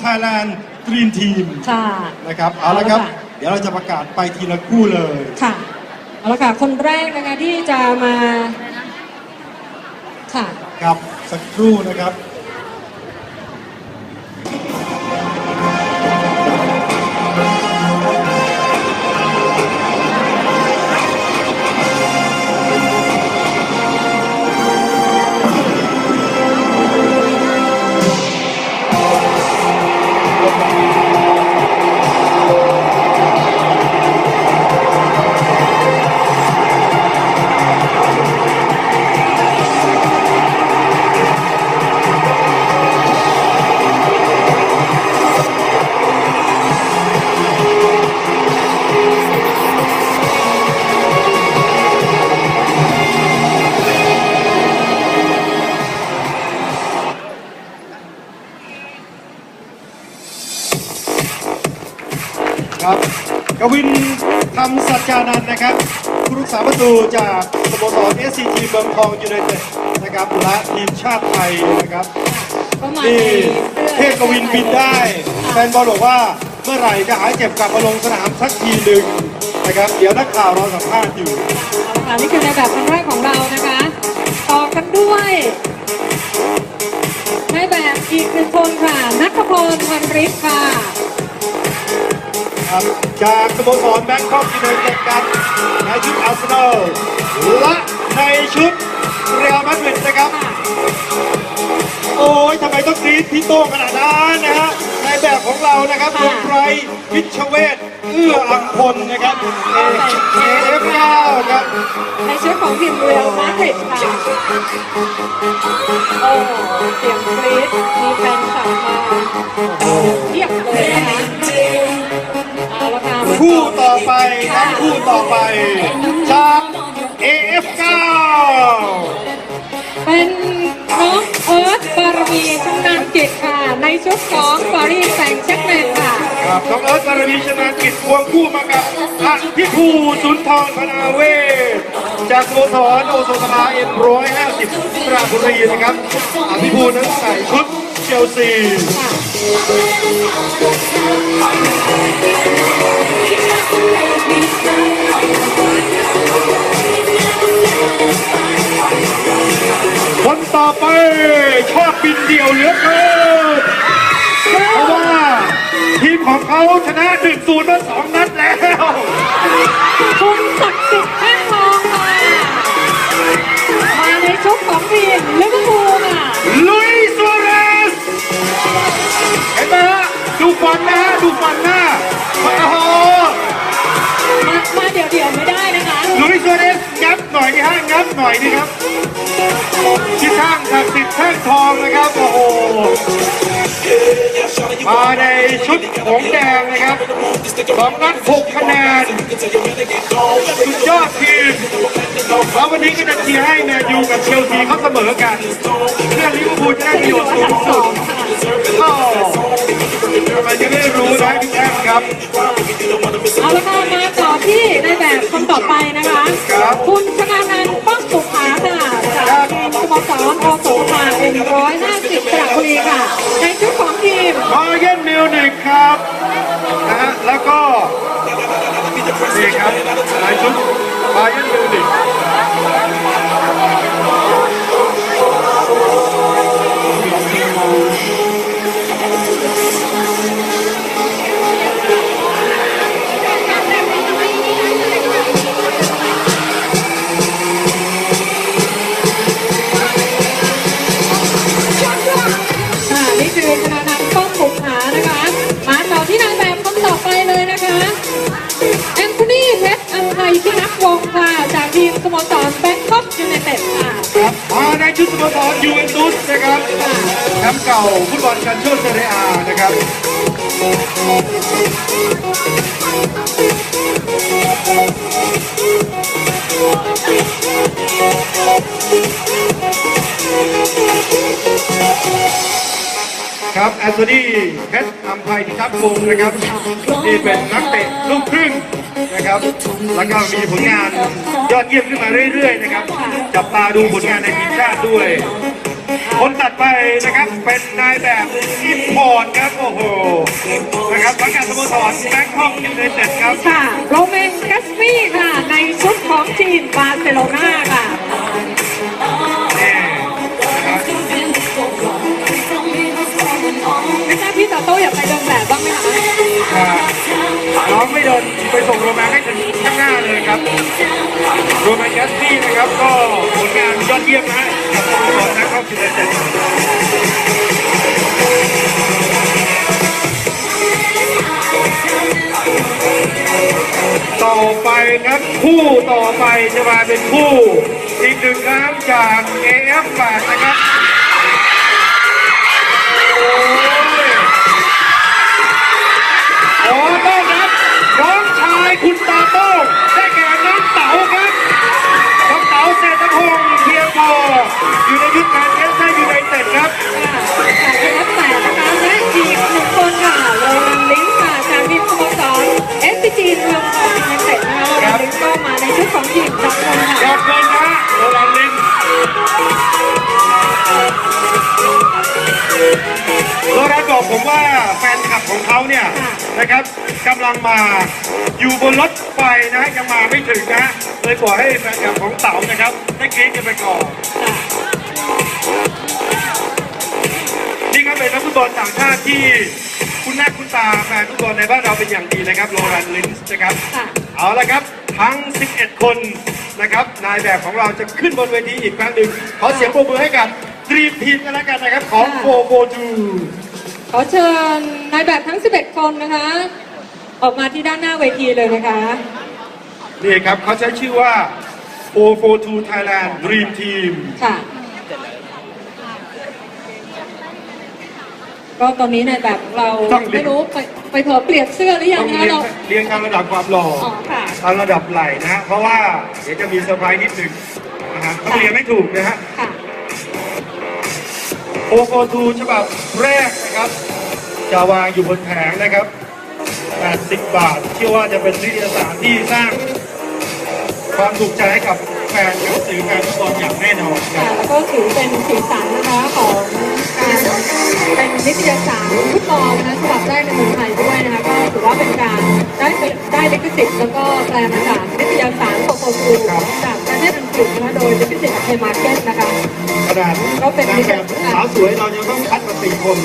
Thailand Dream Team ค่ะ นะครับเอาละครับเอาละค่ะเดี๋ยวเราจะประกาศไปทีละคู่เลย ค่ะเอาละค่ะ คนแรกนะคะที่จะมา ค่ะ ครับสักครู่นะครับ ครับกวินทำสัจจานันท์นะครับผู้รักษาประตูจากสโมสร SCG เมืองทองยูไนเต็ดนะครับและทีมชาติไทยนะครับก็มานี่ในเทพกวินบินได้แฟนบอลบอกว่าเมื่อไหร่จะหายเจ็บกลับมาลงสนามสักทีหนึ่งนะครับ เดี๋ยวนักข่าวรอสัมภาษณ์อยู่เอาละค่ะนี่คือในแบบครั้งแรกของเรานะคะต่อกันด้วยในแบบอีกหนึ่งคนค่ะนัทพลพันริศค่ะ ครับจากสโมสรแบงคอกยูไนเต็ดกันในชุดอาร์เซนอลและในชุดเรอัลมาดริดนะครับ โอ้ยทำไมต้องกรีดพี่โต้งขนาดนั้นนะฮะในแบบของเรานะครับดค่ะวงไกรวิชเวทเอื้ออังพลนะครับเอเอฟเก้าครับในชุดของทีมเรียลมาดริดค่ะโอ้เสียงกรี๊ดมีแฟนคลับมาเทียบเลยนะคะเอาละ ค่ะคู่ต่อไปครับคู่ต่อไปจาก AF9 เป็นน้องเอิร์ธบารมีชำนาญกิจค่ะ ในชุดของปารีสแซงต์แชร์กแมงค่ะ ครับน้องเอิร์ธบารมีชนะกิจควงคู่มากับอภิภูสุนทรพนาเวศจากสโมสรโอโซสมาเอ็มร้อยห้าสิบปราบุรีนะครับอภิภูนั้นใส่ชุดเชลซีคนต่อไปชอบบินเดี่ยวเหลือเกินเพราะว่าทีมของเขาชนะ1 0มาสองนัดแล้วคุณศักดิ์สิทธิ์ ดูฟันหน้าโอ้โหมามาเดี่ยวๆไม่ได้นะคะลุยส์ซัวเรสงับหน่อยนี่ฮะงับหน่อยนี่ครับที่ข้างศักดิ์สิทธิ์แท่งทองนะครับโอ้โหมาในชุดของแดงนะครับสองนัดหกคะแนนสุดยอดทีมแล้ววันนี้ก็จะเชียร์ให้แมนยูกับเชลซีเขาเสมอกันเพื่อลิเวอร์พูลจะได้ประโยชน์สูงสุดก็ทำไม จะได้รู้นะพี่แอมครับ เอาละค่ะมาต่อที่ในแบบคนต่อไปนะคะ ครับ คุณชนานันท์ป้องสุขาค่ะจากทีมสโมสรโอโสภาเอ็มร้อยห้าสิบสระบุรีค่ะ ในชุดของทีม บาเยนมิวนิกครับนะฮะแล้วก็นี่ครับในชุดบาเยนมิวนิก ค่ะจากทีมสโมสรแบงคอกยูไนเต็ดค่ะ ครับมาในชุดสโมสรยูเวนตุสนะครับแชมป์เก่าฟุตบอลกันโชเซเรียอานะครับครับแอนโทนีเพชรอัมไพพิทักวงนะครับนี่เป็นนักเตะลูกครึ่ง นะครับ แล้วก็มีผลงานยอดเยี่ยมขึ้นมาเรื่อยๆนะครับ จับตาดูผลงานในทีมชาติด้วย คนตัดไปนะครับเป็นนายแบบอิมพอร์ตครับ โอ้โห นะครับสังกัดสโมสรแบงคอกยูไนเต็ดครับ ค่ะ โรเมนกัสปี้ค่ะ ในชุดของทีมบาร์เซโลนาค่ะนี่นะครับไม่ทราบพี่ตาโต้อยากไปเดินแบบบ้างไหมคะอ่าน้องไม่เดินไปส่งโรแมนให้ถึง ข้างหน้าเลยครับรแมนแกสซี่นะครับ ก็ผลงานยอดเยี่ยมนะฮะกับสโมสรแบคอกยูไนเต็ดต่อไปครับคู่ต่อไปจะมาเป็นคู่อีกหนึ่งครั้งจาก AF8 นะครับโอ้ยขอต้อนรับน้องชายคุณต นะครับกำลังมาอยู่บนรถไฟนะยังมาไม่ถึงนะเลยบอกให้แฟนคลับของเต๋านะครับได้กรี๊ดกันไปก่อนนี่ก็เป็นนักฟุตบอลต่างชาติที่คุณหน้าคุณตาแฟนฟุตบอลในบ้านเราเป็นอย่างดีนะครับโรลันลินส์นะครับค่ะเอาละครับทั้ง 11 คนนะครับนายแบบของเราจะขึ้นบนเวทีอีกครั้งหนึ่งขอเสียงปรบมือให้กับดรีมทีมกันแล้วกันนะครับของโฟโฟทูขอเชิญ นายแบบทั้ง 11 คนนะคะ ออกมาที่ด้านหน้าเวทีเลยนะคะ นี่ครับเขาใช้ชื่อว่า442 Thailand Dream Team ค่ะ ก็ตอนนี้นายแบบของเราต้องเรียน ไม่รู้ไปไปเผลอเปลี่ยนเสื้อหรือยัต้องงนะคะเรียงเรา เรียงตามระดับความหล่ออ๋อค่ะ ตามระดับไหล่นะฮะเพราะว่าเดี๋ยวจะมีเซอร์ไพรส์นิดหนึ่งนะฮะต้องเรียงให้ถูกนะฮะ ค่ะโอโฟทูฉบับแรกนะครับ จะวางอยู่บนแผงนะครับ 80 บาทเชื่อว่าจะเป็นนิตยสารที่สร้าง ความถูกใจให้กับแฟนหนังสือแฟนฟุตบอลอย่างแน่นอนคค่ะรับแล้วก็ถือเป็นสีสันนะคะของการเป็นนิตยสารฟุตบอลนะฉบับแรกในเมืองไทยด้วยนะคะก็ถือว่าเป็นการได้เป็นได้ลิขสิทธิ์แล้วก็แปลมาจากนิตยสารโปโปฟูจากประเทศอังกฤษนะคะโดยลิขสิทธิ์ไทยมาร์เก็ตนะคะ ขนาดก็เป็นนางแบบสาวสวยเรายังต้องคัดมาสี่คน